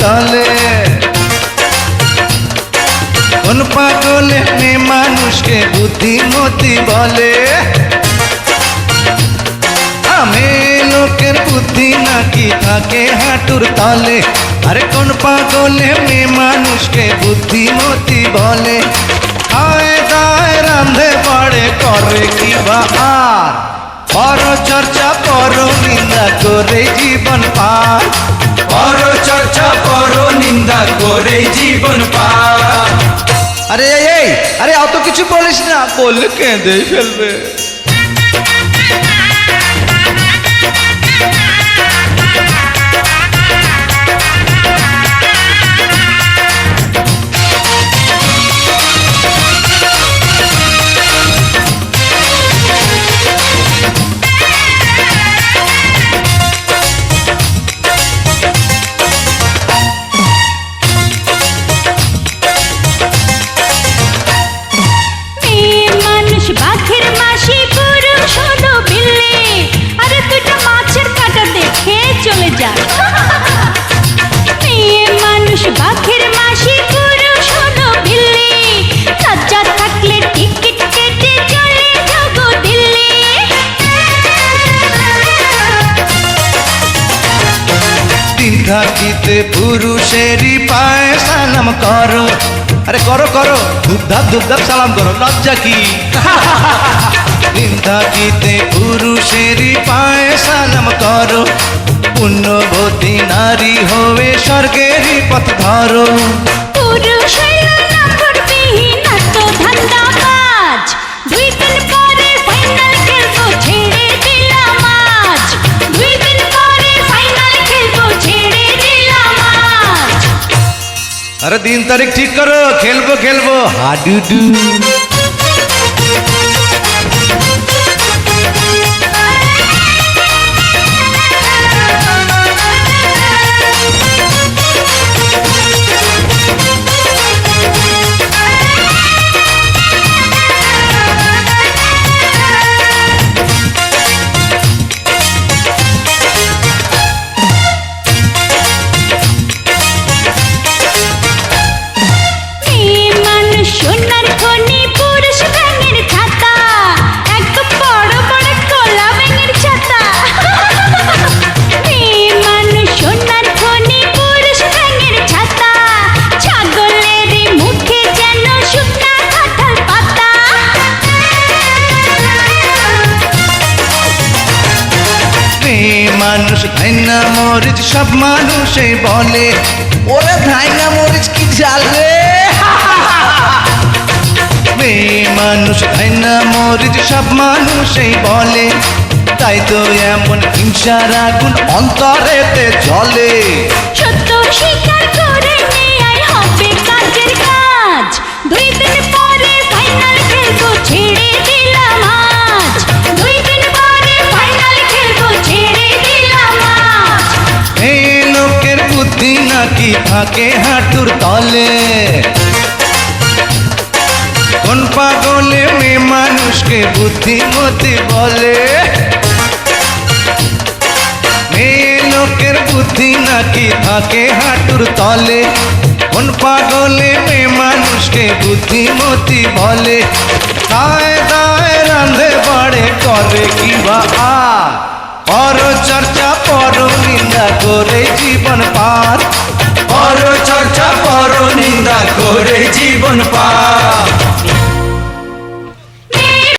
তলে কোন পাগলে মেয়ে মানুষকে বুদ্ধিমতি বলে আমি লোকের বুদ্ধি নাকি থাকে হাঁটুর তলে আরে কোন পাগলে মেয়ে মানুষকে বুদ্ধিমতি বলে আয় দায় রান্ধে বাড়ে করে কি বা আর পর চর্চা পর নিন্দা করে জীবন পার পর চর্চা পর নিন্দা করে জীবন পার। আরে এই এই আরে অত কিছু বলিস না। বললে কেঁদে ফেলবে। চলে যা মেয়ে মানুষ বাঘের মাসি পুরুষ হলো বিল্লি। লজ্জা থাকলে টিকিট কেটে চলে যাব দিল্লি। দিন থাকিতে পুরুষেরই পায়ে সালাম করো। আরে করো করো। ধুপধাপ ধুপধাপ সালাম করো। লজ্জা কি? দিন থাকিতে পুরুষেরই পায়ে সালাম করো। পুণ্যবতী নারী হয়ে স্বর্গেরই পথ ধরো। আরে দিন তারিখ ঠিক করো খেলব খেলব। হাডুডু। মানুষ ধাইনা মরিচ, সব মানুষে বলে। ওরে ধাইনা মরিচ, কি জালে? মানুষ ধাইনা মরিচ, সব মানুষে বলে। তাই তো এমন হিংসার আগুন অন্তরেতে জ্বলে। সত্য স্বীকার নাকি থাকে হাঁটুর তলে কোন পাগলে মেয়ে মানুষকে বুদ্ধিমতি বলে মেয়ে লোকের বুদ্ধি নাকি থাকে হাঁটুর তলে কোন পাগলে মেয়ে মানুষকে বুদ্ধিমতি বলে দায় দায় রান্ধে বাড়ে করে কি বা আর পর চর্চা পর নিন্দা করে জীবন পার পর চর্চা পর নিন্দা করে জীবন পার